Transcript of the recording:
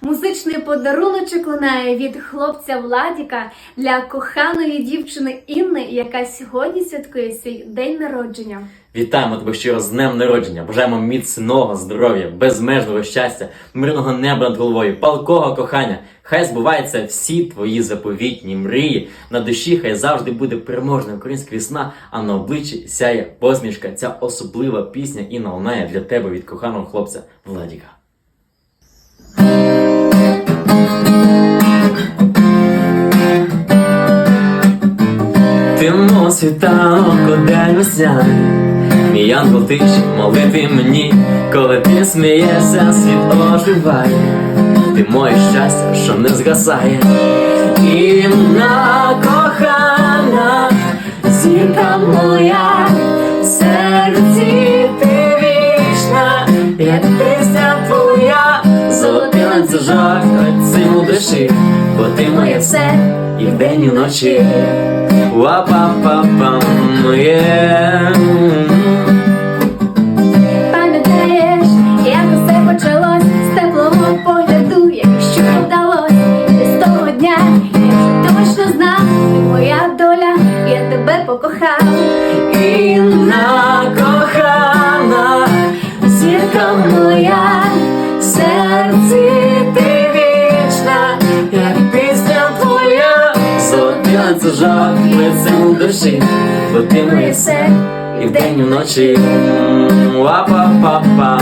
Музичний подаруночок лунає від хлопця Владіка для коханої дівчини Інни, яка сьогодні святкує свій день народження. Вітаємо тебе щиро з днем народження. Бажаємо міцного здоров'я, безмежного щастя, мирного неба над головою, палкого кохання. Хай збуваються всі твої заповітні мрії. На душі хай завжди буде переможна українська весна, а на обличчі сяє посмішка. Ця особлива пісня і лунає для тебе від коханого хлопця Владіка. Тимно світанок день весняний Мій ангел тиші молити мені, коли ти смієшся, світ оживає, ти моє щастя, що не згасає. Інна кохана, зірка моя, серці ти вічна, як твоя, золотий ланцюжок, цим душі, бо ти моє все, і вдень, і вночі. Ва-па-па-пам, є. Пам'ятаєш, як усе почалось з теплого погляду, якщо вдалось з того дня, точно знав, ти моя доля, я тебе покохав. Золотий ланцюжок, лицем у душі, бо ти моє все, і вдень, і вночі. Ва-па-па-па.